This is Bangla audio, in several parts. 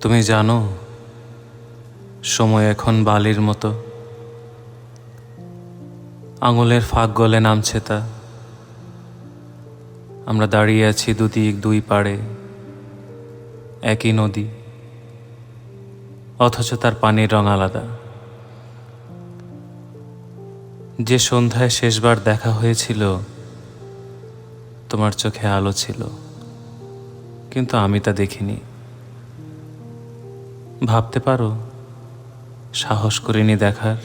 তুমি জানো, সময় এখন বালির মতো। আঙুলের ফাঁক গলে নামছে তা। আমরা দাঁড়িয়ে আছি দুদিক দুই পাড়ে, একই নদী, অথচ তার পানির রং আলাদা। যে সন্ধ্যায় শেষবার দেখা হয়েছিল, তোমার চোখে আলো ছিল, কিন্তু আমি তা দেখিনি। ভাবতে পারো? সাহস করিনি দেখার।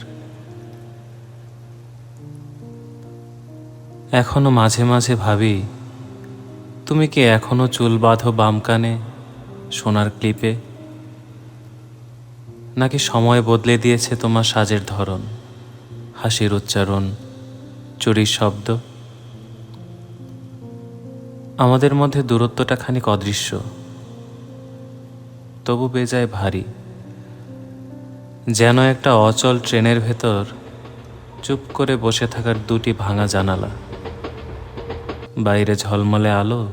এখনও মাঝে মাঝে ভাবি, তুমি কি এখনও চুল বাঁধো বাম কানে সোনার ক্লিপে? নাকি সময় বদলে দিয়েছে তোমার সাজের ধরন, হাসির উচ্চারণ, চুরির শব্দ? আমাদের মধ্যে দূরত্বটা খানিক অদৃশ্য। তবু বেজায় ভারী। যেন একটা অচল ট্রেনের ভেতর চুপ করে বসে থাকার দুটি ভাঙা জানালা। বাইরে ঝলমলে আলো,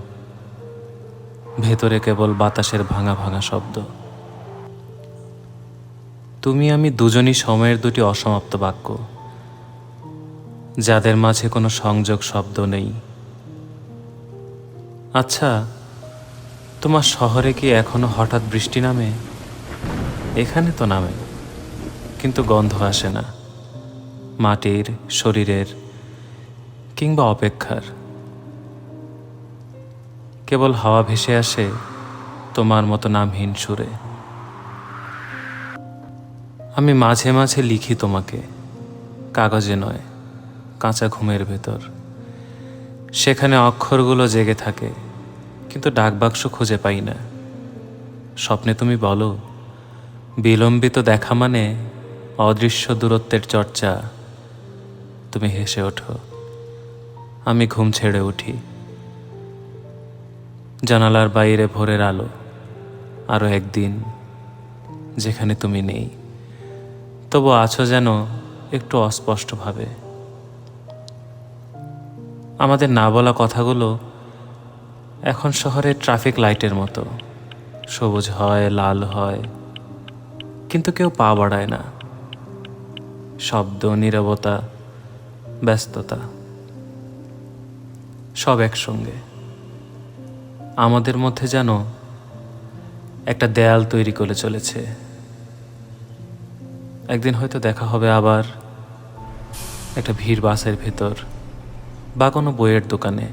ভেতরে কেবল বাতাসের ভাঙা ভাঙা শব্দ। তুমি আমি দুজনই সময়ের দুটি অসমাপ্ত বাক্য। যাদের মাঝে কোনো সংযোগ শব্দ নেই। আচ্ছা তোমার শহরে কি এখনও হঠাৎ বৃষ্টি নামে? এখানে তো নামে, কিন্তু গন্ধ আসে না। মাটির, শরীরের, কিংবা অপেক্ষার। কেবল হাওয়া ভেসে আসে তোমার মতো নামহীন সুরে। আমি মাঝে মাঝে লিখি তোমাকে, কাগজে নয়, কাঁচা ঘুমের ভেতর। সেখানে অক্ষরগুলো জেগে থাকে কিন্তু ডাকবাক্স খুঁজে পাই না। স্বপ্নে তুমি বলো, বিলম্বিত দেখা মানে অদৃশ্য দূরত্বের চর্চা। তুমি হেসে ওঠো, আমি ঘুম ছেড়ে উঠি। জানালার বাইরে ভোরের আলো আরও একদিন যেখানে তুমি নেই। তবু আছো যেন একটু অস্পষ্টভাবে। আমাদের না বলা কথাগুলো এখন শহরে ট্রাফিক লাইটের মতো। সবুজ হয়, লাল হয়। কিন্তু কেউ পা বাড়ায় না। শব্দ, নীরবতা, ব্যস্ততা। সব একসঙ্গে। আমাদের মধ্যে যেন একটা দেয়াল তৈরি করে চলেছে। একদিন হয়তো দেখা হবে আবার একটা ভিড় বাসের ভেতর বা কোনো বইয়ের দোকানে।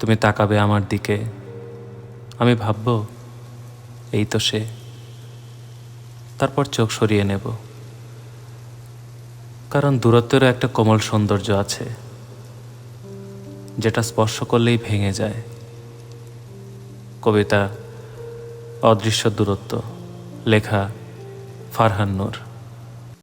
তুমি তাকাবে আমার দিকে। আমি ভাবব, এই তো সে। তারপর চোখ সরিয়ে নেব। কারণ দূরত্বেরও একটা কোমল সৌন্দর্য আছে, যেটা স্পর্শ করলেই ভেঙে যায়। কবিতা, অদৃশ্য দূরত্ব, লেখা, ফারহান নূর।